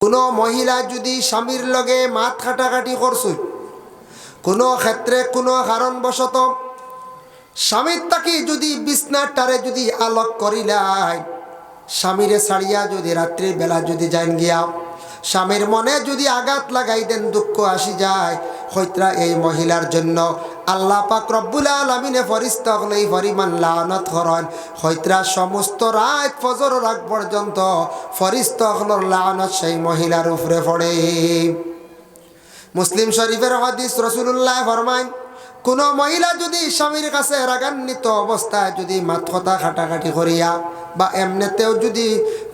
কোনো মহিলা যদি স্বামীর লগে মাত কাটাকাটি করছে কোনো ক্ষেত্রে কোনো কারণবশত স্বামীর তাকে যদি বিছনার টারে যদি আলোক করিলাই স্বামীরে ছাড়িয়া যদি রাত্রির বেলা যদি যাইন গিয়া স্বামীর মনে যদি আঘাত লাগাই দেন দুঃখ আসি যায়। হইতরা এই মহিলার জন্য আল্লাহ পাক রব্বুল আলমিনে ফরিস্ত হলেই পরিমাণ লানত হরণ হইতরা সমস্ত রাত ফজর রাগ পর্যন্ত ফরিস্ত হলর লানত সেই মহিলার উপরে পড়ে। মুসলিম শরীফের হাদিস রসুল্লাহ ফরমাইন কোনো মহিলা যদি স্বামীর কাছে রাগান্বিত অবস্থায় যদি মাথা খাটাখাটি করিয়া, বা এমনিতেও যদি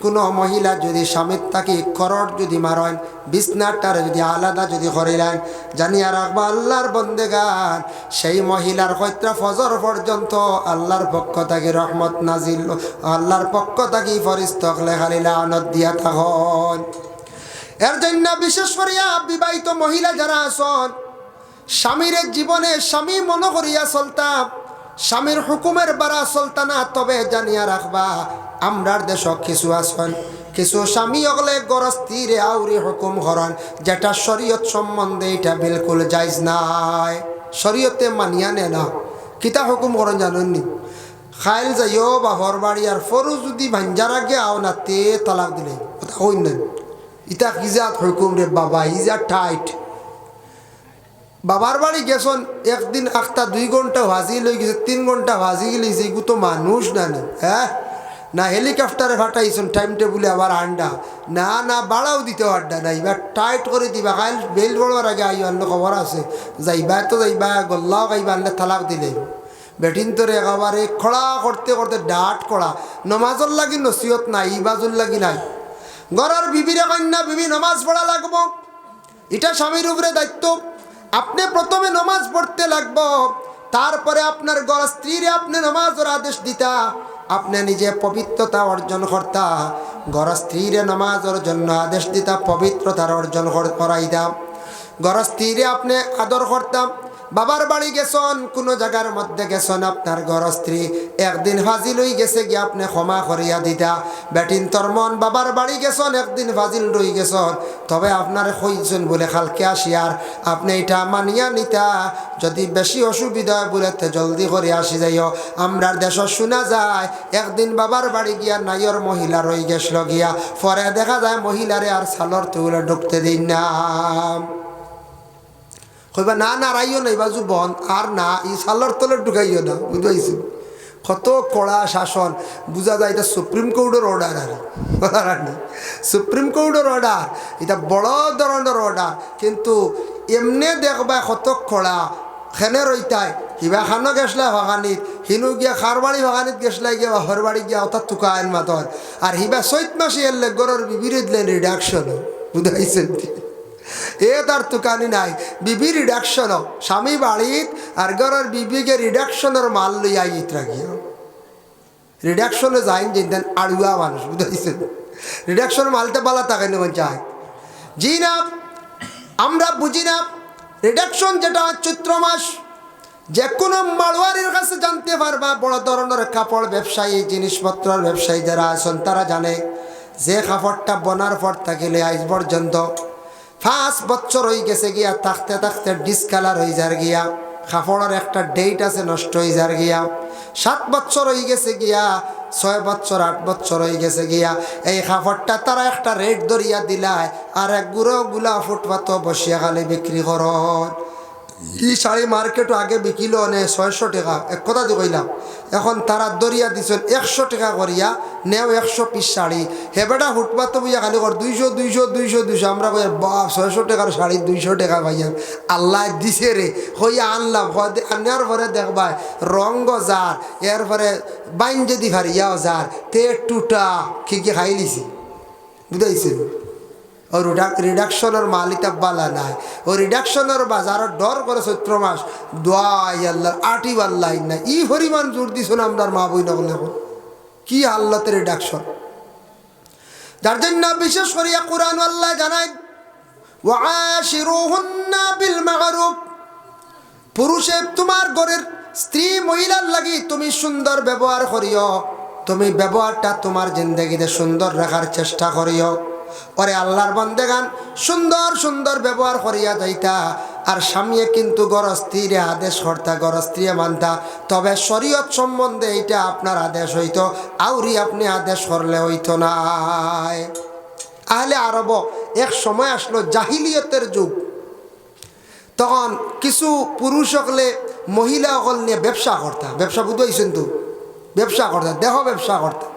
কোনো মহিলা যদি স্বামীর তাকে করট যদি মারেন, বিছনাটারে যদি আলাদা যদি করিলেন, জানিয়া রাখবা আল্লাহর বন্দেগান সেই মহিলার হত্যা ফজর পর্যন্ত আল্লাহর পক্ষ থাকি রহমত নাজিল, আল্লাহর পক্ষ থাকি ফরিস্তক লেখালিলা আনত দিয়া থাকন। এর জন্য বিশেষ করিয়া বিবাহিত মহিলা যারা আসন স্বামীর জীবনে স্বামী মনে করিয়া চলতাম স্বামীর হুকুমের বারা চলতানা তবে জানিয়া রাখবা, আমরার দেশ কিছু আসন, কিছু স্বামী অগলে গরস্তিরে আউরি হুকুম হরণ, যেটা শরীয়ত সম্বন্ধে এটা বিলকুল যাইজ নাই। শরীয়তে মানিয়া নে না, কিতা হুকুম করন জানেননি খাইল যাইও বা হরবাড়ি আর ফরু যদি ভাঞ্জার আগে আও না তে তালাক দিলে, কথা হইন ইতা কিজাত হুকুম রে বাবা ইজা টাইট। বাবার বাড়ি গেছন, একদিন একটা দুই ঘণ্টা ভাজি লই গেছে, তিন ঘণ্টা ভাজি গেলিছে এগু তো মানুষ না নি হ্যাঁ? না হেলিকপ্টারে ফাটাইছন, টাইম টেবুলে আবার আন্ডা। না না, বাড়াও দিতে আড্ডা না এবার টাইট করে দিবা, কাল বেল বড়ার আগে আই অন্য খবর আছে। যাইবা তো যাইবা, গল্লাও খাইবা আনলে তালাক দিলে। বেটিন তোরে একেবারে খড়া করতে করতে ডাট করা। নমাজর লাগি নসিহত নাই ইবাজুর লাগি নাই। ঘরের বিবিরে কন্যা বিবি, নমাজ পড়া লাগবো। এটা স্বামীর উপরে দায়িত্ব। আপনি প্রথমে নমাজ পড়তে লাগবো, তারপরে আপনার ঘর স্ত্রীরে আপনি নমাজের আদেশ দিতা, আপনি নিজে পবিত্রতা অর্জন করতা ঘর স্ত্রীরে নমাজের জন্য আদেশ দিতা, পবিত্রতার অর্জন কর- করাইতাম গর স্ত্রীরে আপনি আদর করতাম বাবার বাড়ি গেছন, কোনো জায়গার মধ্যে গেছন আপনার ঘর স্ত্রী। একদিন ফাজিল হয়ে গেছে গিয়ে আপনি ক্ষমা করিয়া দিতা। বেটিন তোর মন, বাবার বাড়ি গেছন, একদিন ফাজিল রই গেছন। তবে আপনার কইছেন বলে খালকে আসিয়ার আপনি এটা মানিয়া নিতা। যদি বেশি অসুবিধা বলে জলদি করে আসি যাইও। আমরার দেশ শোনা যায়, একদিন বাবার বাড়ি গিয়া নাইয়ের মহিলা রই গেছিল গিয়া। পরে দেখা যায় মহিলারে আর সালর তুলে ঢুকতে দিন না। কইবা না না রাইও নাই বাজু বন আর না, ই সালর তলে ঢুকাইও না, বুঝাইছি? কত কড়া শাসন বুঝা যায় এটা সুপ্রিম কোর্টের অর্ডার আর সুপ্রিম কোর্টের অর্ডার এটা বড় ধরনের অর্ডার কিন্তু এমনি দেখবা কত কড়া, খেনে রইতাই কিবা খানো গেছলা ভাগানিত হিনু গিয়া খারবাড়ি ভাগানিত গেছলা গিয়া বাহর বাড়ি গিয়া অর্থাৎ তুকায়ন মাতর আর হিবা চৈত মাসি এলে গরর বিবিরে দিলেন রিডাকশন বুঝাইছেন এ তার তুকানি নাই। বিবি রিডাকশন স্বামী বাড়িত আর ঘরের বিবিকে রিডাকশনের মাল লইয়া ইত রাখিও রিডাকশনে যাইন যেতেন আড়ুয়া মানুষ বুঝাইছেন রিডাকশন মালতে পালা তাকে নেবেন চায় জি না আমরা বুঝি না রিডাকশন যেটা চৈত্র মাস যে কোনো মাড়োয়ারির কাছে জানতে পারবা, বড় ধরনের কাপড় ব্যবসায়ী, জিনিসপত্রের ব্যবসায়ী যারা আছেন, তারা জানে, যে কাপড়টা বনার পর থাকিলে আজ পর্যন্ত পাঁচ বছর হয়ে গেছে গিয়া, থাকতে থাকতে ডিসকালার হয়ে যার গিয়া কাপড়ের একটা ডেট আছে নষ্ট হয়ে যার গিয়া। সাত বছর হয়ে গেছে গিয়া, ছয় বছর, আট বছর হয়ে গেছে গিয়া। এই কাপড়টা তারা একটা রেট ধরিয়া দিলায়, আর এক গুঁড়ো গুলা ফুটপাত বসিয়া খালি বিক্রি করন ই শাড়ি মার্কেটও আগে বিকিল নে ছয়শো টাকা? এক কথা কইলাম। এখন তারা দরিয়া দিছেন একশো টাকা করিয়া, নেও একশো পিস শাড়ি। হেবেটা ফুটপাত বুঝা খালি কর দুইশো দুইশো দুইশো দুইশো। আমরা কই, বাপ, ছয়শো টাকার শাড়ি দুইশো টাকা পাইয়াম আল্লাহ দিছে রে। হইয়া আনলাম। আনার পরে দেখবা রঙ্গ যার এরপরে বাইন যদি ফারিয়াও যার তে, টুটা। কি কি খাই লিছি বুঝাইছিল ও রিডাকশনের মালিতা বালা নাই। ও রিডাকশনের বাজারত ডর করে চৈত্র মাস। দোয়াই আল্লাহ, আটি বাল্লাই নাই ই পরিমাণ জোর দিছ না আপনার মা বই নকলে কি আল্লাতে রিডাকশন যার জন্য বিশেষ করিয়া কোরআন আল্লাহ জানাই পুরুষে তোমার ঘরের স্ত্রী মহিলার লাগি তুমি সুন্দর ব্যবহার করিও। তুমি ব্যবহারটা তোমার জিন্দগিতে সুন্দর রাখার চেষ্টা করিও। ওরে আল্লাহর বন্দেগান সুন্দর সুন্দর ব্যবহার করিয়া যাইতা। আর স্বামীয়ে কিন্তু গরস্ত্রীরে আদেশ কর্তা, গরস্ত্রীয়ে মানতা। তবে শরীয়ত সম্বন্ধে এইটা আপনার আদেশ হইতো, আউরি আপনি আদেশ করলে হইতো নাই। আহলে আরব এক সময় আসলো জাহিলিয়তের যুগ। তখন কিছু পুরুষ সকলে মহিলা সকল নিয়ে ব্যবসা করতা। ব্যবসা বুঝাইছেন তো? ব্যবসা করতা, দেহ ব্যবসা করতা।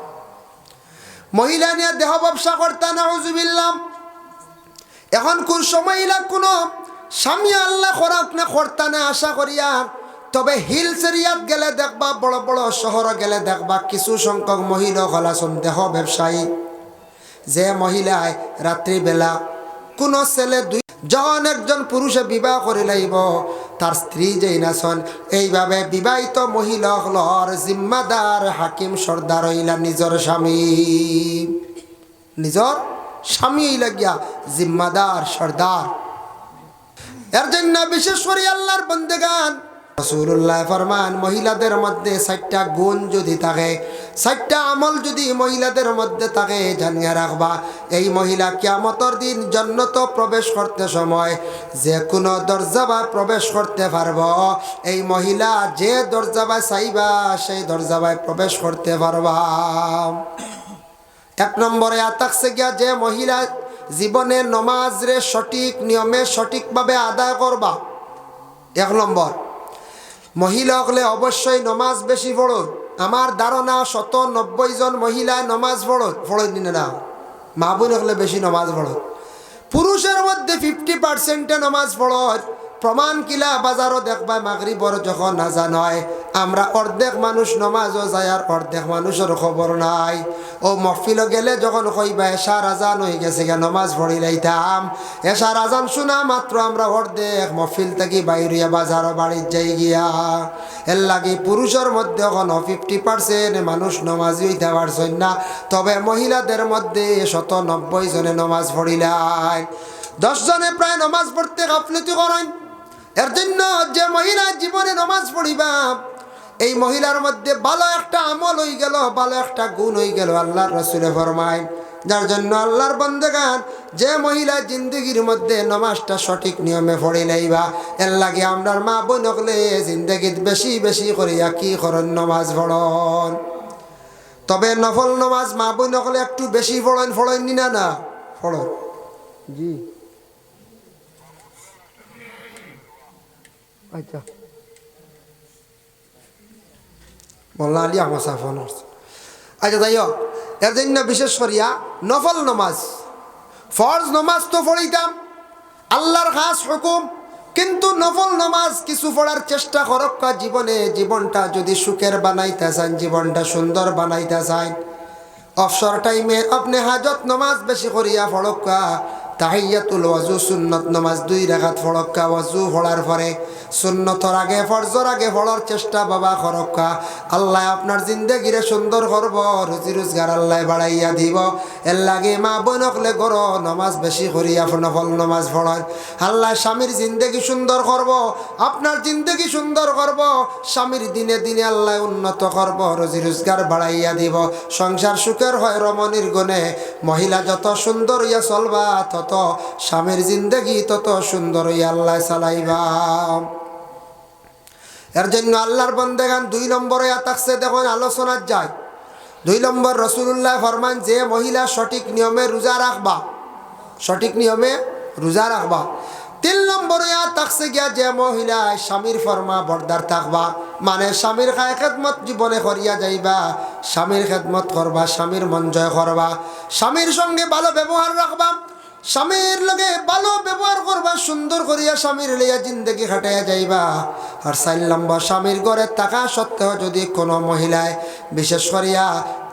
মহিলা নিয়ে দেহ ব্যবসা করতা না হজুবিল্লাম এখন কোন সময়লা কোনো স্বামী আল্লাহ খরাক না করতা না আশা করিয়া তবে হিলস এরিয়াত গেলে দেখবা, বড় বড় শহর গেলে দেখবা, কিছু সংখ্যক মহিলা হলাসন দেহ ব্যবসায়ী। যে মহিলায় রাত্রিবেলা কোনো ছেলে দুই যখন একজন পুরুষে বিবাহ করে লাইব, তার স্ত্রী যেই নাচন, এইভাবে বিবাহিত মহিলা হলর জিম্মাদার হাকিম সর্দার হইলা নিজর স্বামী। নিজর স্বামী হইলা গিয়া জিম্মাদার সর্দার। এর জন্য বিশেষ করে আল্লাহর বন্দেগান। রসুল্লাহ ফরমান, মহিলাদের মধ্যে চারটা গুণ যদি থাকে চারটা আমল যদি মহিলাদের মধ্যে থাকে, জানিয়ে রাখবা, এই মহিলা কিয়ামতর দিন জন্নত প্রবেশ করতে সময় যে কোনো দরজা বা প্রবেশ করতে পারব। এই মহিলা যে দরজা বা চাইবা, সেই দরজা বাই প্রবেশ করতে পারবা। এক নম্বরে আতাকছে গিয়া যে মহিলা জীবনে নমাজরে সঠিক নিয়মে সঠিকভাবে আদায় করবা। এক নম্বর, মহিলা হলে অবশ্যই নমাজ বেশি পড়ো আমার ধারণা শত নব্বই জন মহিলা নমাজ পড়ত পড়ত নিনে না। মা বোন হলে বেশি নমাজ পড়ত পুরুষের মধ্যে ফিফটি পার্সেন্টে নমাজ পড়ো। প্রমাণ কিলা বাজারও দেখবা মাগরিবর যখন নাজান হয়, আমরা অর্ধেক মানুষ নমাজও যায় আর অর্ধেক মানুষের খবর নাই। ও মহফিল গেলে যখন কইবা, এশা রাজান হয়ে গেছে গা, নমাজ পড়ি লাইতাম। এশা রাজান শোনা মাত্র আমরা অর্ধেক মহফিল থেকে বাইরিয়া বাজার বাড়ির যাই গিয়া। এর লাগে পুরুষের মধ্যে এখন ফিফটি পার্সেন্ট মানুষ নমাজি হইতে পারছেন না। তবে মহিলাদের মধ্যে শত নব্বই জনে নমাজ পড়িলাই দশ জনে প্রায় নমাজ পড়তে গাফলতি করেন। এর জন্য যে মহিলা জীবনে নমাজ পড়িবা, এই মহিলার মধ্যে ভালো একটা আমল হয়ে গেল, ভালো একটা গুণ হয়ে গেল, আল্লাহর রসুলে ফরমায়। যার জন্য আল্লাহর বন্দেগান, যে মহিলা জিন্দগির মধ্যে নমাজটা সঠিক নিয়মে পড়ে নাইবা, এর লাগে আমরার মা বোন হলে জিন্দগিত বেশি বেশি করিয়া কি করেন নমাজ পড়ন। তবে নফল নমাজ মা বোন হলে একটু বেশি পড়েন পড়েন নি না না? পড়ন। জি। আচ্ছা মোল্লা আলী আমার সাফন আচ্ছা যাই হোক এর জন্য বিশেষ করিয়া নফল নমাজ ফরজ নমাজ তো পড়িতাম আল্লাহর খাস হুকুম কিন্তু নফল নমাজ কিছু পড়ার চেষ্টা করক্কা জীবনে জীবনটা যদি সুখের বানাইতে চান জীবনটা সুন্দর বানাইতে চান অবসর টাইমে আপনি হাজত নমাজ বেশি করিয়া ফড়ক্কা তাহিয়াতুল ওয়াজু সুন্নত নমাজ দুই রেখাত ফড়ক্কা ওয়াজু ফড়ার পরে সুন্নতর আগে, ফরজর আগে ফড়ার চেষ্টা বাবা করক্কা আল্লাহ আপনার জিন্দগিরে সুন্দর করব, রুজি রোজগার আল্লাহ বাড়াইয়া দিব। এর লাগে মা বোনকলে গর নমাজ বেশি করিয়া নফল নমাজ ফড়ার আল্লাহ স্বামীর জিন্দগি সুন্দর করব, আপনার জিন্দগি সুন্দর করব, স্বামীর দিনে দিনে আল্লাহ উন্নত করব, রুজি রোজগার বাড়াইয়া দিব। সংসার সুখের হয় রমণীর গুণে, মহিলা যত সুন্দর ইয়া চলবা, তত স্বামীর জিন্দগি তত সুন্দর ইয়া আল্লাহ চালাইবা। এর জন্য আল্লাহর বন্দেগান দুই নম্বরে আতাকছে দেখুন আলোচনার যায়। দুই নম্বর রসুল্লাহ ফরমান যে মহিলা সঠিক নিয়মে রোজা রাখবা, সঠিক নিয়মে রোজা রাখবা। তিন নম্বরে তাকছে গিয়া যে মহিলা স্বামীর ফরমা বর্দার থাকবা মানে স্বামীর খায় খেদমত জীবনে করিয়া যাইবা, স্বামীর খেদমত করবা, স্বামীর মন জয় করবা। স্বামীর সঙ্গে ভালো ব্যবহার রাখবা স্বামীর লগে ভালো ব্যবহার করবা, সুন্দর করিয়া স্বামীর লইয়া জিন্দগি খাটাইয়া যাইবা। আর চার নম্বর, স্বামীর ঘরে থাকা সত্ত্বেও যদি কোনো মহিলায়, বিশেষ করিয়া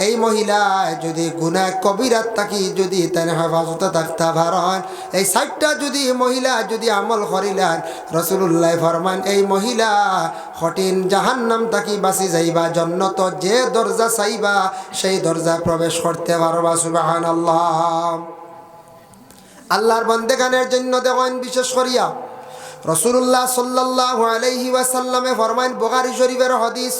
এই মহিলায় যদি গুনায় কবিরাত থাকি, যদি তেনে হেফাজতে থাকতে পারেন এই সাইটটা যদি মহিলা যদি আমল করিলেন রসুল্লাহ ফরমান, এই মহিলা কঠিন জাহান্নাম থাকি বাঁচি যাইবা, জন্নত যে দরজা চাইবা, সেই দরজা প্রবেশ করতে পারবা সুবাহান আল্লাহ আল্লাহর বন্দেগানের জন্য দেখেন বিশেষ করিয়া। রসুল্লাহ সাল্লাহ আলাইহি ওয়াসাল্লামে ফরমাইন বোগারি শরীফের হদিস,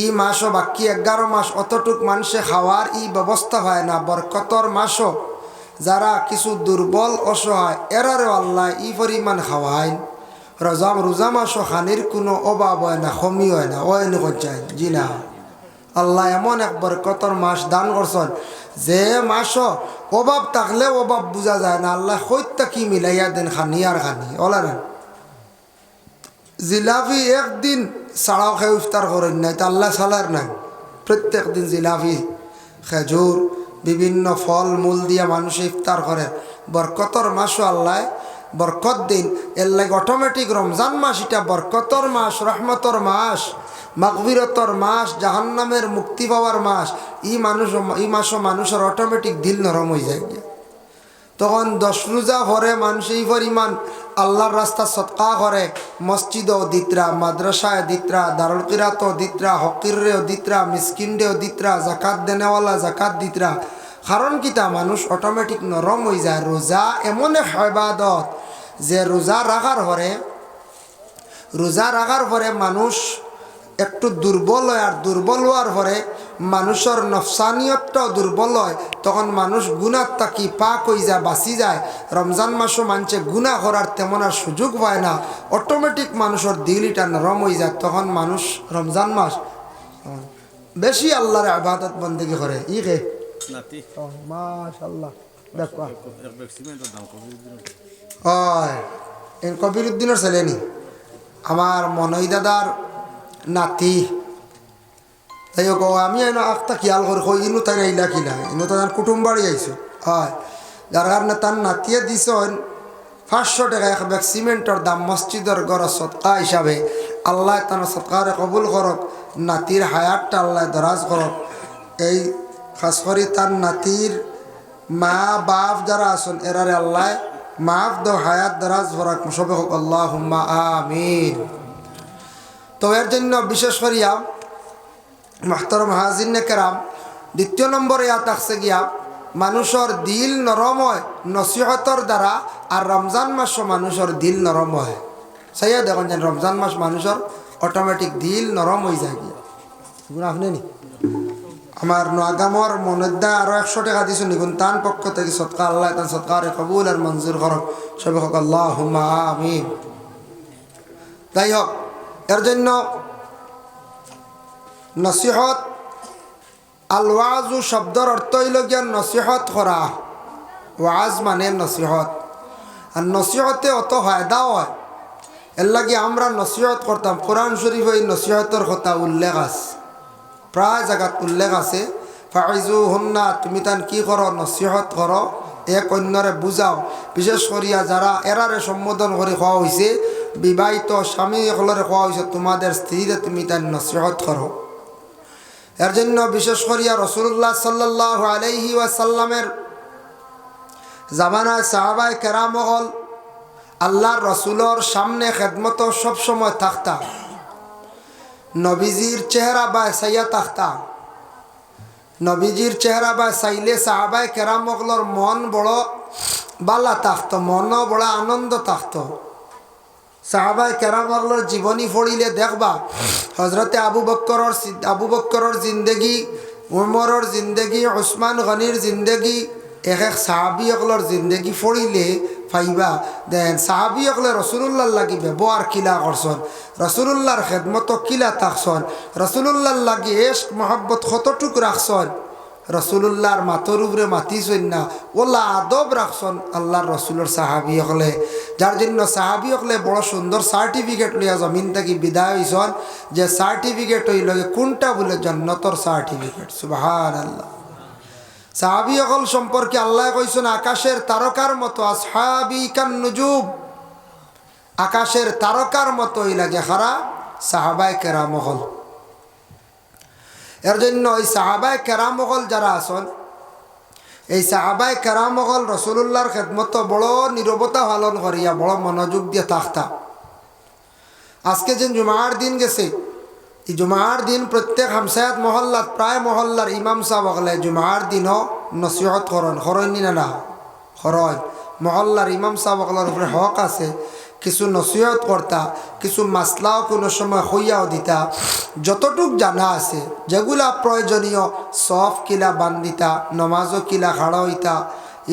ই মাসও বাকি এগারো মাস অতটুক মানুষে খাওয়ার ই ব্যবস্থা হয় না, বরকতর মাসও। যারা কিছু দুর্বল, অসহায় এরারও আল্লাহ ই পরিমাণ খাওয়াইন। রজাম, রোজা মাসও খানির কোনো অভাব হয় না, কমি হয় না ওই যায় জি না। আল্লাহ এমন এক বরকতর মাস দান করছেন যে মাস, অভাব থাকলে অভাব বোঝা যায় না। আল্লাহ সত্যা কি মিলাইয়া দেন খানি আর খানি? ওলা জিলাফি একদিন ছাড়াও খেয়ে ইফতার করেন নাই, তা আল্লাহ সালার নাই। প্রত্যেক দিন জিলাপি খেজুর, বিভিন্ন ফল মূল দিয়ে মানুষ ইফতার করে। বরকতর মাসও আল্লাহ বরকত দিন। এর লাগে অটোমেটিক রমজান মাস, এটা বরকতর মাস, রহমতর মাস মাকবিরতর মাস, জাহান্নামের মুক্তি পাওয়ার মাস। ই মানুষ, ই মাসও মানুষের অটোমেটিক দিল নরম হয়ে যায়। তখন দশ রোজা ভরে মানুষ এই পরিমাণ আল্লাহর রাস্তা সৎকা করে। মসজিদও দিত্রা মাদ্রাসায় দিত্রা, দারুল কিরাতও দিত্রা, হকিরেও দিত্রা মিসকিনডেও দিত্রা জাকাত দেনেওয়ালা জাকাত দিত্রা। কারণ কিতা মানুষ অটোমেটিক নরম হয়ে যায়। রোজা এমন এক যে রোজা রাখার পরে রোজা রাখার পরে মানুষ একটু দুর্বল হয় আর দুর্বল হওয়ার পরে মানুষের নফসানিয়তটাও দুর্বল হয়। তখন মানুষ গুণার তাকি পাক হয়ে যায় বাঁচি যায়। রমজান মাসও মানছে গুণা করার তেমন আর সুযোগ পায় না। অটোমেটিক মানুষের দিলিটা নরম হয়ে যায়। তখন মানুষ রমজান মাস বেশি আল্লাহর আবাদত বন্দেগি করে। ই কে? নাতি। মাশাল্লাহ হয় এ কবির উদ্দিনের ছেলে নি। আমার মনই দাদার নাতি। তাই হোক আমি এনে আখটা খেয়াল করি, কই ইনু তাই আইলা কিলা ইনু তার কুটুম বাড়ি আইছো। হয় যার কারণে তার নাতিয়ে দিছেন পাঁচশো টাকা এক ব্যাগ সিমেন্টের দাম মসজিদের গড় সৎকা হিসাবে আল্লাহ তার সৎকারে কবুল করক নাতির হায়াতটা আল্লাহ দরাজ করক এই খাস করে তার নাতির মা, বাপ যারা আছেন, এরারে আল্লাহ মাফ দাও, হায়াত দরাজ ভরাক সবে হোক। আল্লাহ আমিন। তো এর জন্য বিশেষ করিয়া মাহতরম হাজিনে কেরাম দ্বিতীয় নম্বরে ইয়াত আসছে গিয়া, মানুষের দিল নরম হয়, নসিহতর দ্বারা, আর রমজান মাসও মানুষের দিল নরম হয়। সাইয়া দেখুন যেন রমজান মাস মানুষের অটোমেটিক দিল নরম হয়ে যায় গিয়া। আপনি নি আমার নোয়াগামর মনদ্দা আরও একশো টাকা দিছো নিগুন তান পক্ষ থেকে সৎকার আল্লাহ তান সৎকার কবুল আর মঞ্জুর করক সবে হোক আল্লাহ হুমা আমিন। যাই হোক, এর জন্য নসিহত আল ওয়াজু শব্দর অর্থ হইল গিয়া নসিহত করা। ওয়াজ মানে নসিহত। আর নসিহতে অত ফায়দা হয়। এর লাগে আমরা নসিহত করতাম। কোরআন শরীফ এই নসিহতের কথা উল্লেখ আছে। প্রায় জায়গাত উল্লেখ আছে ফাইজু হন্না তুমি তান কি করো নসিহত করো এক অন্যরে বুঝাও বিশেষ করিয়া যারা এরারে সম্বোধন করে খাওয়া হয়েছে বিবাহিত স্বামী সকলরে খাওয়া হয়েছে তোমাদের স্ত্রীরে তুমি তার নসিহত করো এর জন্য বিশেষ করিয়া রসুল্লাহ সাল্লাহ আলাইহি ওয়াসাল্লামের জামানায় সাহাবায় কেরামহল আল্লাহর রসুলর সামনে খেদমত সবসময় থাকতা। নবীজির চেহারা বা সাইয়া থাকতা নবীজির চেহারা বা চাইলে সাহাবায় কেরামকলর মন বড় বালা থাকত মনও বড় আনন্দ থাকত সাহাবায় কেরামকলর জীবনী পড়িলে দেখবা হজরতে আবু বক্করর আবু বক্করর জিন্দেগি, উমরর জিন্দেগি ওসমান গনির জিন্দেগি, এক এক সাহাবি অকলর জিন্দেগি পড়িলে ফাইবা দেন সাহাবি অকলে রসুল্লাহ লাগি ব্যবহার কিলা করছন রসুল্লাহর খেদমত কিলা থাকছন রসুল্লাহ লাগি এস্ক মহব্বত কতটুক রাখছন রসুল্লাহর মাতর উপরে মাতিছেন না। ওলা আদব রাখছন আল্লাহর রসুলের সাহাবি হকলে যার জন্য সাহাবি হকলে বড় সুন্দর সার্টিফিকেট লইয়া জমিন থেকে বিদায় হয়েছন যে সার্টিফিকেট হইল কোনটা বলে জন্নতর সার্টিফিকেট সুবাহান আল্লাহ সাহাবি অকল সম্পর্কে আল্লাহ কইছেন, আকাশের তারকার মতো আসহাবি কান নুজুব আকাশের তারকার মতোই লাগে খারা সাহাবায় কেরামহল। এর জন্য ওই সাহাবায় কেরামহল যারা আসন এই সাহাবায় কেরামহল রসুল্লাহর খেদমত বড় নিরবতা পালন করিয়া, বড় মনোযোগ দিয়ে থাকতা। আজকে যে জুমার দিন গেছে এই জুমার দিন প্রত্যেক হামসায়াত মহল্লাত প্রায় মহল্লার ইমাম সাহেব হলে জুমার দিনও নসিহত করন হরণ না না হরণ মহল্লার ইমাম সাহেব হকলার উপরে হক আছে। কিছু নসিহত করতা কিছু মাসলাও কোনো সময় হইয়াও দিতা। যতটুক জানা আছে, যেগুলা প্রয়োজনীয় সফ কিলা বান্দিতা নমাজও কিলা খাড়া হইতা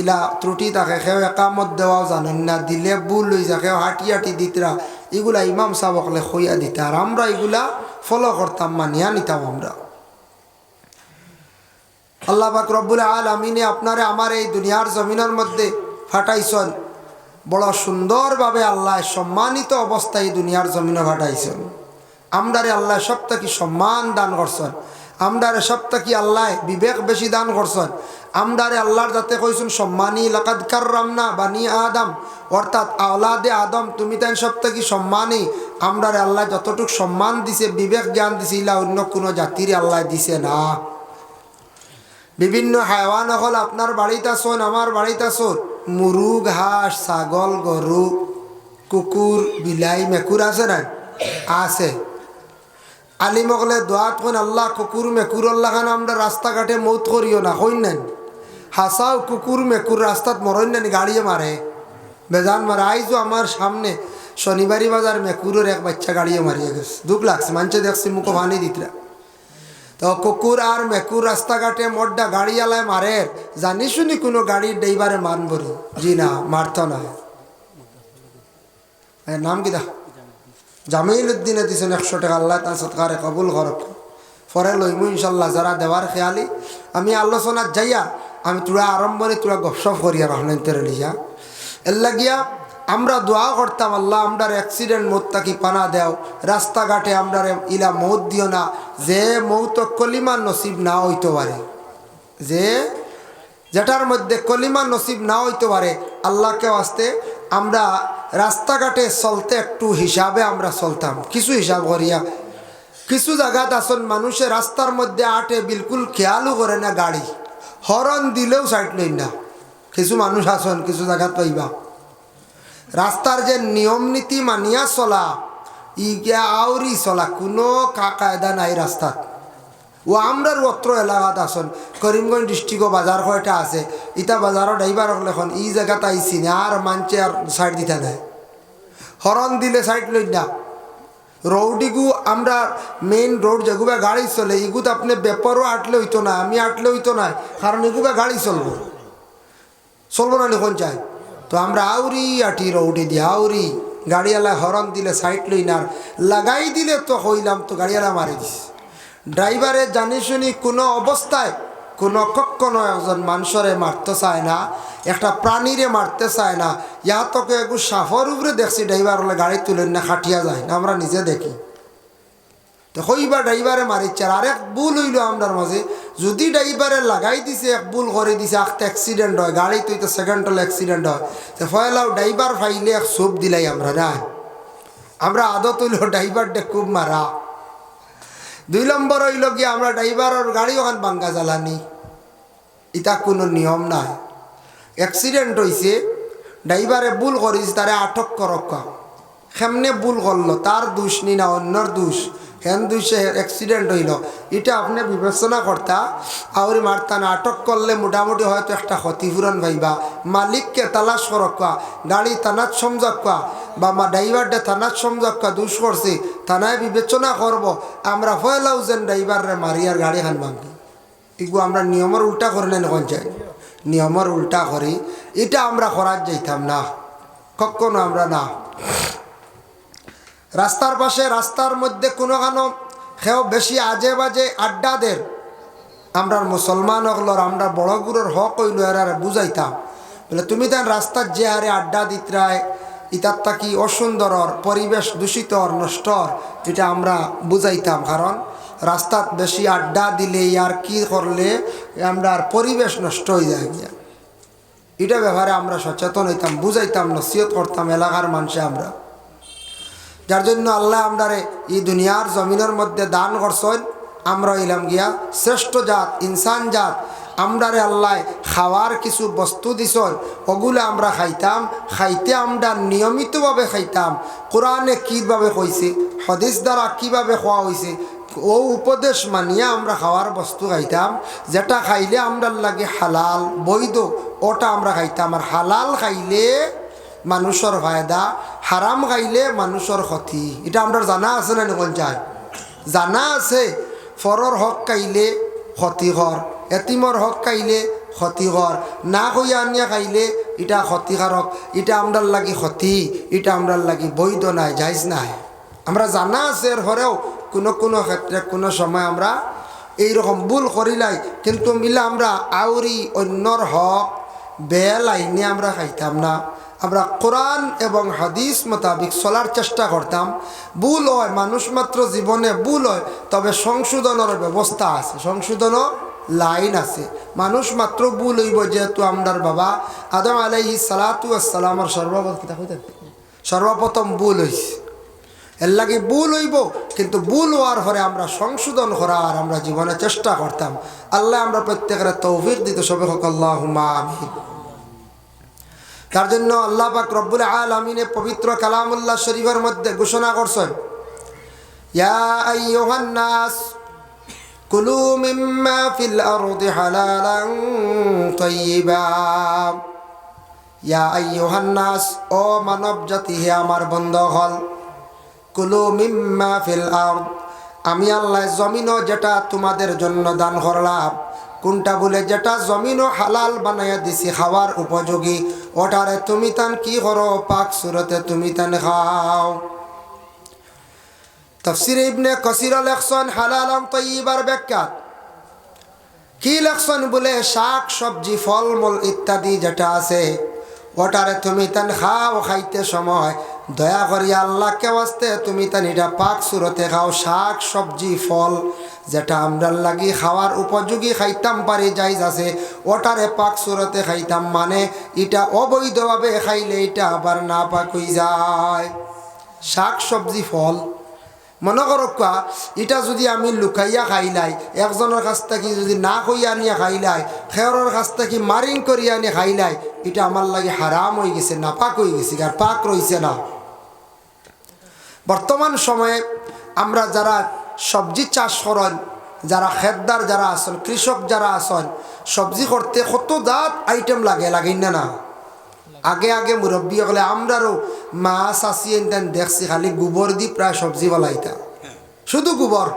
ইলা ত্রুটি থাকে, সেও একামত দেওয়াও জানেন না, দিলে ভুল হয়ে যায়, সেও হাঁটি হাঁটি দিতরা এগুলা ইমাম সাহকলে হইয়া দিতা। আর আমরা এগুলা ফলো করতাম, মানিয়া নিতাম আমরা। আল্লাহ পাক রব্বুল আলমিনে আপনারে আমার এই দুনিয়ার জমিনের মধ্যে ফাটাইছেন। বড় সুন্দরভাবে আল্লাহ সম্মানিত অবস্থায় দুনিয়ার জমিনে ফাটাইছেন। আমরারে আল্লাহ সপ্তাহ সম্মান দান করছেন। আমরারে সপ্তাহ আল্লাহ বিবেক বেশি দান করছেন। আমরারে আল্লাহর যাতে কইছেন, সম্মানী লাকাদকার রামনা বানি আদম। অর্থাৎ আওলাদে আদম, তুমি তাই সপ্তাহ সম্মানী। আমরারে আল্লাহ যতটুক সম্মান দিছে, বিবেক জ্ঞান দিছে, ইলা অন্য কোনো জাতির আল্লাহ দিছে না। বিভিন্ন হায়ওয়ান হল, আপনার বাড়িতে আসুন, আমার বাড়িতে আসুন। মুরুগ, হাঁস, ছাগল, গরু, কুকুর, বিলাই, মেকুর আছে না আছে। আলিমকলে দোয়াত কোন আল্লাহ কুকুর মেকুর আল্লাহ খান, আমরা রাস্তাঘাটে মৌত করিও না, হইন নেন। হাসাও কুকুর মেকুর রাস্তাত মরইন নেন, গাড়িয়ে মারে। বেজান মারে, আইজো আমার সামনে শনিবারি বাজার মেকুরের এক বাচ্চা গাড়িয়ে মারিয়ে গেছে। দুঃখ লাগছে, মানছে দেখছি মুখো ভানি দিতরা। তো কুকুর আর মেকুর রাস্তাঘাটে মোড্ডা গাড়ি আলায় মারে, জানি শুনি কোনো গাড়ির ড্রাইভারে মানবরি জি না, মারত না। নাম কি দা জামিল উদ্দিনে দিছেন একশো টাকা, আল্লাহ তার সৎকারে কবুল করক। পরে লইমু ইনশাল্লাহ যারা দেওয়ার খেয়ালি, আমি আলোচনার যাইয়া, আমি তোরা আরম্ভরে তোরা গপসপ করিয়া রহনন্তরে লিয়া এর লাগিয়া আমরা দোয়া করতাম, আল্লাহ আমরার অ্যাক্সিডেন্ট মত তাকি পানা দেও। রাস্তাঘাটে আমরার ইলা মৌত দিও না, যে মৌত কলিমা নসিব না হইতে পারে। যে, যেটার মধ্যে কলিমা নসিব না হইতে পারে, আল্লাহকে আসতে আমরা রাস্তাঘাটে চলতে একটু হিসাবে আমরা চলতাম। কিছু হিসাব করিয়া। কিছু জায়গাত আসন মানুষের রাস্তার মধ্যে আটে বিলকুল খেয়ালও করে না গাড়ি। হরন দিলেও সাইড লই না। কিছু মানুষ আসন কিছু জায়গাত পাইবা রাস্তার যে নিয়ম নীতি মানিয়া চলা ইগিয়া আউরি চলা। কোনো কায়দা নাই রাস্তাত। ও আমরার অত্র এলাকাত আসন করিমগঞ্জ ডিস্ট্রিক্টও বাজার কয়টা আছে। ইটা বাজারও ড্রাইভার এখন। ই জায়গাত আইসি না আর মানছে আর সাইড দিতে নাই। হরন দিলে সাইড লই না। রৌডিগু আমরা মেইন রোড যেগুবা গাড়ি চলে, ইগুত আপনি বেপারও আটলে হইতো না, আমি আটলে হইতো না কারণ এগুবা গাড়ি চলবো। চলবো না লিখন চাই তো আমরা আউরি আটি রৌডি দিয়ে আউরি গাড়িওয়ালা হরন দিলে সাইড লই না, লাগাই দিলে তো হইলাম তো গাড়িওয়ালা মারি দিস ড্রাইভারে জানি শুনি কোনো অবস্থায় কোনো কখনো একজন মানুষরে মারতে চায় না, একটা প্রাণীরে মারতে চায় না। ইয়া তোকে একটু সাফর উপরে দেখছি ড্রাইভার হলে গাড়ি তুলেন না খাটিয়া যায় না, আমরা নিজে দেখি। তো হইবা ড্রাইভারে মারিচ্ছে আর এক ভুল হইল আমরার মাঝে। যদি ড্রাইভারে লাগাই দিছে, এক ভুল করে দিছে একটা অ্যাক্সিডেন্ট হয়, গাড়ি তুই তো সেকেন্ড হলে অ্যাক্সিডেন্ট হয়। তো ফয়লাও ড্রাইভার ফাইলে এক সোপ দিলাই আমরা, না? আমরা আদত হইল ড্রাইভারটা খুব মারা। দুই নম্বর হইল গিয়ে আমরা ড্রাইভারের গাড়ি ওখান বাঙ্গা জ্বালানি। ইটা কোনো নিয়ম নাই। অ্যাক্সিডেন্ট হয়েছে ড্রাইভারে ভুল করিস, তারে আটক করক সেমনে ভুল করল? তার দোষ নি না, অন্যর দোষ। হেন দোষে অ্যাক্সিডেন্ট হইল। এটা আপনি বিবেচনা করতা, আউরি মারতান, আটক করলে মোটামুটি হয়তো একটা ক্ষতিপূরণ ভাইবা মালিককে তালাশ করকা গাড়ি থানাত সমঝাক্কা, বা ড্রাইভারটা থানাত সমঝাক্কা, দোষ করছে। থানায় বিবেচনা করব, আমরা ফয়লাও যেন ড্রাইভাররে মারি আর গাড়ি খান ভাঙি এগুলো আমরা নিয়মের উল্টা করে নেন এখন চাই নিয়মের উল্টা করি, এটা আমরা করার যাইতাম না, কখনো আমরা না। রাস্তার পাশে, রাস্তার মধ্যে কোনো কানো সেও বেশি আজে বাজে আড্ডা আড্ডাদের আমরা মুসলমান হকলর আমরা বড় গুরুর হক হইল এরা বুঝাইতাম। বলে, তুমি তার রাস্তার যে হারে আড্ডা দিতরায় ইতার তাকি অসুন্দরর, পরিবেশ দূষিতর, নষ্টর এটা আমরা বুঝাইতাম। কারণ রাস্তাত বেশি আড্ডা দিলে আর কি করলে আমরা আর পরিবেশ নষ্ট হয়ে যায় গিয়া। এটা ব্যাপারে আমরা সচেতন হইতাম, বুঝাইতাম, নসিহত করতাম এলাকার মানুষে আমরা। যার জন্য আল্লাহ আমরারে এই দুনিয়ার জমিনের মধ্যে দান করছেন আমরা হইলাম গিয়া শ্রেষ্ঠ জাত, ইনসান জাত, আমরারে আল্লাহ খাওয়ার কিছু বস্তু দিছন ওগুলো আমরা খাইতাম, খাইতে আমরা নিয়মিতভাবে খাইতাম। কোরআনে কীভাবে কইছে, হদিস দ্বারা কীভাবে খাওয়া হয়েছে ও উপদেশ মানিয়ে আমরা খাওয়ার বস্তু খাইতাম। যেটা খাইলে আমরা লাগে হালাল, বৈধ, ওটা আমরা খাইতাম। আর হালাল খাইলে মানুষের ফায়দা, হারাম খাইলে মানুষের ক্ষতি। এটা আমরা জানা আছে না কোন চাই জানা আছে, ফরর হক খাইলে ক্ষতিকর, এতিমর হক খাইলে ক্ষতিকর না কইয়া আনিয়া খাইলে এটা ক্ষতিকারক। এটা আমরার লাগি ক্ষতি, এটা আমরার লাগি বৈধ নাই যাইজ নাই। আমরা জানা আছে এর হরেও কোনো কোনো ক্ষেত্রে কোনো সময় আমরা এইরকম ভুল করিলাই। কিন্তু মিলে আমরা আউরি অন্যর হক বেল আইনে আমরা খাইতাম না। আমরা কোরআন এবং হাদিস মোতাবিক চলার চেষ্টা করতাম। ভুল হয়, মানুষ মাত্র জীবনে ভুল হয়, তবে সংশোধনের ব্যবস্থা আছে। সংশোধনও লাইন আছে। মানুষ মাত্র ভুল হইব যেহেতু আমরার বাবা। আদম আলাইহি সালাতু আসসালামর সর্বপ্রথম সর্বপ্রথম ভুল হইছে। এর লাগে ভুল হইব, কিন্তু ভুল হওয়ার পরে আমরা সংশোধন করার আমরা জীবনে চেষ্টা করতাম। আল্লাহ আমরা প্রত্যেকের তৌফিক দিত সবে আমিন। তার জন্য আল্লাহ পাক রব্বুল আলমিনে পবিত্র কালামুল্লাহ শরীফের মধ্যে ঘোষণা করছেন, ইয়া কুলু মিম্মা ফিল আরদি হালালান তাইয়্যিবা ইয়া আইয়ুহান নাস ও মানব জাতি, হে আমার বন্ধু হল কুলু মিম্মা আমি আল্লাহ জমিনও যেটা তোমাদের জন্য দান করলাম, কোনটা বলে যেটা জমিনও হালাল বানাইয়া দিছি, খাওয়ার উপযোগী, ওটারে তুমি তান কি করো? পাক সুরতে তুমি তান খাও। তফসির ইবনে কসির লেখসন হালালাম তৈবার ব্যাখ্যাত কি লেখসন বলে? শাক, সবজি, ফলমূল ইত্যাদি যেটা আছে, ওটারে তুমি তান খাও খাইতে সময়। দয়া করি আল্লাহকে বাস্তে তুমি তান এটা পাক সুরতে খাও। শাক, সবজি, ফল যেটা আমরা লাগি খাওয়ার উপযোগী খাইতাম, পারি যাইজ আছে। ওটারে পাক সুরতে খাইতাম মানে এটা অবৈধভাবে খাইলে এটা আবার না পাক হয়ে যায়। শাক, সবজি, ফল মনে করো কোৱা এটা যদি আমি লুকাইয়া খাইলাই একজনের কাছ থেকে যদি না কইয়া আনিয়া খাইলাই খেয়রের কাছ থেকে মারিং করি আনি খাইলাই এটা আমার লাগে হারাম হয়ে গেছে না পাক হয়ে গেছে আর পাক রইছে না। বর্তমান সময়ে আমরা যারা সবজি চাষ করেন, যারা খেতদার যারা আসন কৃষক যারা আসন সবজি করতে কত জাত আইটেম লাগে লাগেন না না? আগে আগে মুরব্বী হলে আমরারও মাছ আসিয়ে দেন দেখছি, খালি গোবর দি প্রায় সবজি বলাইতা শুধু গোবর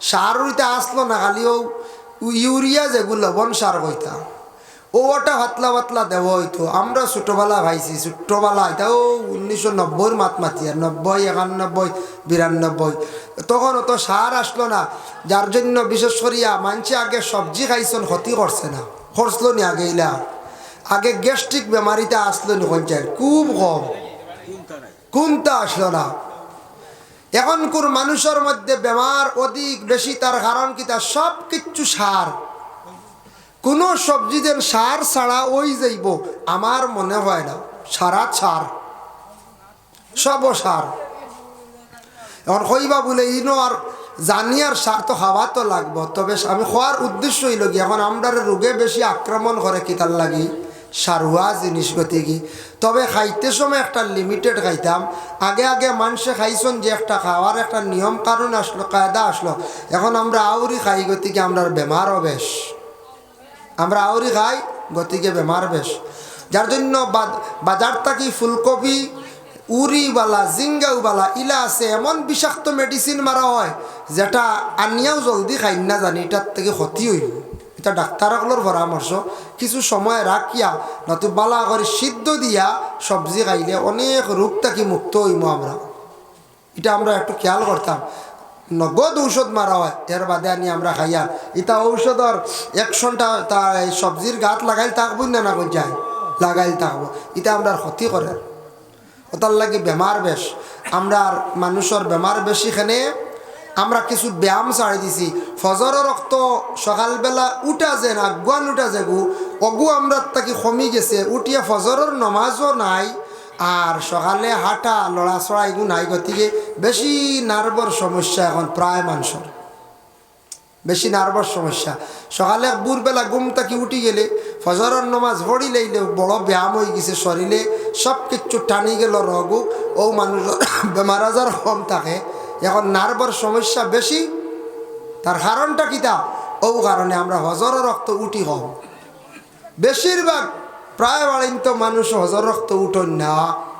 সার উইতে আসলো না, খালি ও ইউরিয়া যেগুলো লবণ সার কইতা। ওটা পাতলা পাতলা দেব হইতো। আমরা ছোটোবেলা ভাইছি ছোট্টবেলা এটা ও উনিশশো নব্বইয়ের মাত আর নব্বই একানব্বই বিরানব্বই তখন অত সার আসলো না যার জন্য বিশেষ করিয়া মানছে আগে সবজি খাইছেন ক্ষতি করছে না। করছিল নি আগে ইলা। আগে গ্যাস্ট্রিক বেমারিতে আসলো নি পঞ্চায়েত। খুব কম। কোনটা আসলো না? এখনকার মানুষের মধ্যে বেমার অধিক বেশি তার কারণ কি? তার সব কিচ্ছু সার। কোনো সবজি দেন সার ছাড়া ওই যাইব, আমার মনে হয় না। সারা সার। সব সার এখন কইবা বলে, ইনো আর জানি আর সার তো খাওয়া তো লাগবো। তবে আমি খোয়ার উদ্দেশ্য হইল কি এখন আমরা রোগে বেশি আক্রমণ করে কি তার লাগি? সারুয়া জিনিস গতি কি? তবে খাইতে সময় একটা লিমিটেড খাইতাম। আগে আগে মানুষে খাইছন যে একটা খাওয়ার একটা নিয়ম কারণ আসলো, কায়দা আসলো। এখন আমরা আউরি খাই গতিকে আমরা বেমারও বেশ। আমরা আউরি খাই গতিকে বেমার বেশ। যার জন্য বাজার থাকি ফুলকপি উরিওয়ালা জিঙ্গাওয়ালা ইলা আছে এমন বিষাক্ত মেডিসিন মারা হয়, যেটা আনিয়াও জলদি খাই না জানি, এটার থেকে ক্ষতি হইব এটা ডাক্তারসকলের পরামর্শ। কিছু সময় রাখিয়া নতু বালা করে সিদ্ধ দিয়া সবজি খাইলে অনেক রোগ থাকি মুক্ত হইব আমরা। এটা আমরা একটু খেয়াল করতাম। নগদ ঔষধ মারা হয়, এর বাদে আনি আমরা খাইয়া। এটা ঔষধর একশনটা তার সবজির গাত লাগাইল থাকব না না যায়? লাগাইল থাকব। এটা আমরা ক্ষতি করে। ওটার লাগে বেমার বেশ। আমরা মানুষের বেমার বেশিখানে আমরা কিছু ব্যায়াম ছাড়ি দিছি। ফজরের রক্ত সকালবেলা উঠা যে না গুয়ান উঠা যে গু অগু আমরা তাকে কমি গেছে, উঠিয়া ফজরের নমাজও নাই, আর সকালে হাঁটা লড়াচড়া এগু নাই, গতিকে বেশি নার্ভর সমস্যা এখন প্রায় মানুষের বেশি নার্ভর সমস্যা। সকালে বুরবেলা ঘুম থাকি উঠি গেলে ফজরের নমাজ ভরি লইলে বড় ব্যায়াম হয়ে গেছে শরীরে সব কিছু টানি গেল রগু ও মানুষ বেমার আজার কম থাকে। এখন নার্ভর সমস্যা বেশি তার কারণটা কিতা? ও কারণে আমরা হজরের রক্ত উঠি কম বেশিরভাগ প্রায় বাড়িন তো মানুষ হজর রক্ত উঠন না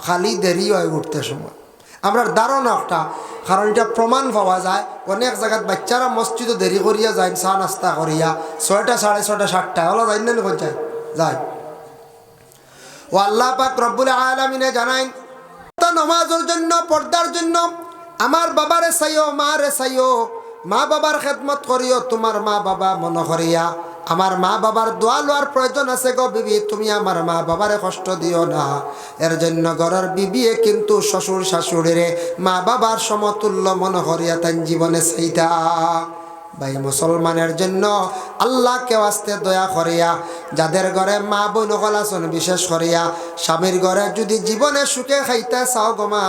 খালি দেরি হয় উঠতে সময়। আমরা ধারণা একটা, কারণ এটা প্রমাণ পাওয়া যায়, অনেক জায়গাত বাচ্চারা মসজিদও দেরি করিয়া যায়, চা নাস্তা করিয়া, ছয়টা সাড়ে ছয়টা সাতটা হলো যাই না যায় যায়। ও আল্লাহ পাক রব্বুল আলমিনে জানাই তা নমাজের জন্য, পর্দার জন্য আমার বাবারে চাইও, মারে চাইও, মা বাবার খেদমত করিও, তোমার মা বাবা মনে করিয়া আমার মা বাবার দোয়া লোয়ার প্রয়োজন আছে গো বিবি, তুমি আমার মা বাবারে কষ্ট দিও না। এর জন্য ঘরের বিবিয়ে কিন্তু শ্বশুর শাশুড়িরে মা বাবার সমতুল্য মনে করিয়া তাই জীবনে সেইটা ভাই মুসলমানের জন্য আল্লাহকে আসতে দয়া করিয়া, যাদের ঘরে মা বোন আছেন বিশেষ করিয়া, স্বামীর ঘরে যদি জীবনে সুখে খাইতে চাও গমা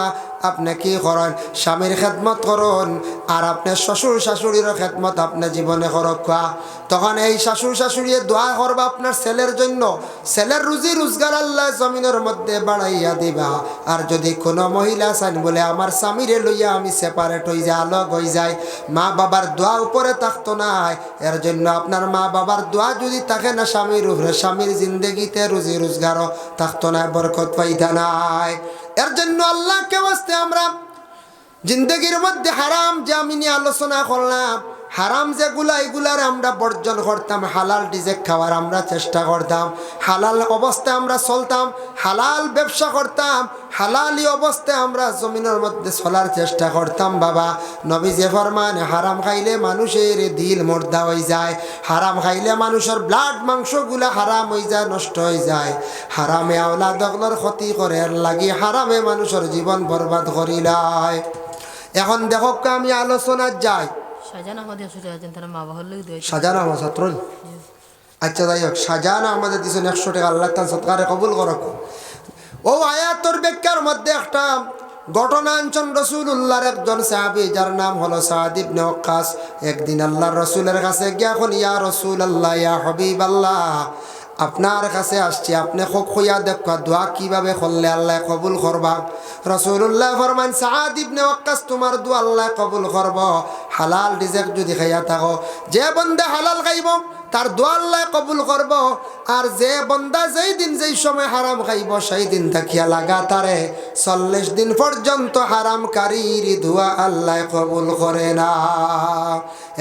আপনি কি করেন? স্বামীর খেদমত করুন আর আপনি শ্বশুর শাশুড়ির খেদমত আপনি জীবনে খোয়া তখন এই শাশুড়ি দোয়া করবা আপনার ছেলের জন্য। ছেলের রুজি রোজগার আল্লাহ জমিনের মধ্যে বাড়াইয়া দিবা। আর যদি কোনো মহিলা চান বলে, আমার স্বামীরে লইয়া আমি সেপারেট হয়ে যায় আলোক হয়ে যায় মা বাবার দোয়া উপরে থাকতো নাই। এর জন্য আপনার মা বাবার দোয়া যদি থাকে না, স্বামীর উপরে স্বামীর জিন্দগিতে রুজি রোজগারও থাকতো না বরকত পাইতা নাই। এর জন্য আল্লাহকে বাঁচতে আমরা জিন্দগির মধ্যে হারাম যে আমি নিয়ে আলোচনা করলাম। হারাম যেগুলা এগুলার আমরা বর্জন করতাম, হালাল ডিজেক খাওয়ার আমরা চেষ্টা করতাম, হালাল অবস্থায় আমরা চলতাম, হালাল ব্যবসা করতাম, হালালি অবস্থায় আমরা জমিনের মধ্যে চলার চেষ্টা করতাম, বাবা। নবী যে ফরমান, হারাম খাইলে মানুষের দিল মর্দা হয়ে যায়, হারাম খাইলে মানুষের ব্লাড মাংসগুলা হারাম হয়ে যায়, নষ্ট হয়ে যায়। হারামে আওলা দগলর ক্ষতি করে লাগি হারামে মানুষের জীবন বরবাদ করিলায়। এখন দেখো, আমি আলোচনার যাই। শাহজাহান আহমদ ছাত্র আচ্ছা যাই হোক সাজানা আমাদের দিচ্ছেন একশো টাকা, আল্লাহ তার সৎকারে কবুল করক। ও আয়াতর ব্যাখ্যার মধ্যে একটা ঘটনা রসুল রসুল্লাহর একজন সাহাবি, যার নাম হলো সাহাদিব নকাস একদিন আল্লাহর রসুলের কাছে গিয়া এখন, ইয়া রসুল আল্লাহ ইয়া হবিব আল্লাহ আপনার কাছে আসছি, আপনি খুব খুঁয়া দেখা দোয়া কীভাবে করলে আল্লাহ কবুল করবা? রসুল্লাহ ফরমান সাহাদিব নকাস তোমার দোয়া আল্লাহ কবুল করব। হালাল রিজেক যদি খাইয়া থাকো, যে বন্ধে হালাল খাইব, তার দোয়া আল্লাহ কবুল করব। আর যে বন্দা যেই দিন যেই সময় হারাম খাইব, সেই দিন দেখিয়া লাগা তারে চল্লিশ দিন পর্যন্ত হারাম কারির দোয়া আল্লাহ কবুল করে না।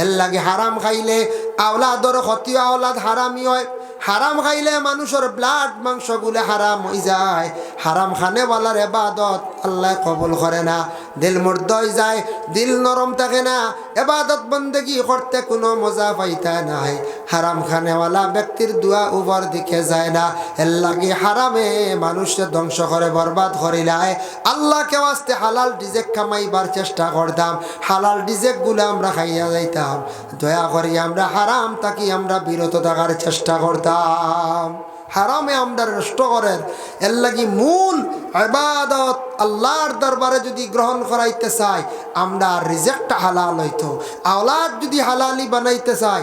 এর লাগে হারাম খাইলে আওলাদর ক্ষতি, আওলাদ হারামি হয়। হারাম খাইলে মানুষের ব্লাড মাংসগুলো হারাম হয়ে যায়। হারাম খানেওয়ালার এবাদত আল্লাহ কবল করে না। দিল মুর্দ হয়ে যায়, দিল নরম থাকে না, এবাদত বন্দেগি করতে কোনো মজা পাইতা নাই। হারাম খানেওয়ালা ব্যক্তির দোয়া উপর দিকে যায় না। এর লাগে হারামে মানুষের ধ্বংস করে, বরবাদ করিলায় আল্লাহকে আসতে হালাল ডিজেক কামাইবার চেষ্টা করতাম, হালাল ডিজেকগুলো আমরা খাইয়া যাইতাম। দয়া করি আমরা হারাম তাকি আমরা বিরত থাকার চেষ্টা করতাম। হারামে আমরা নষ্ট করেন এর লাগি মূল আবাদত আল্লাহর দরবারে যদি গ্রহণ করাইতে চাই আমরা রিজেক্ট হালাল হইতো। আওলাদ যদি হালালি বানাইতে চাই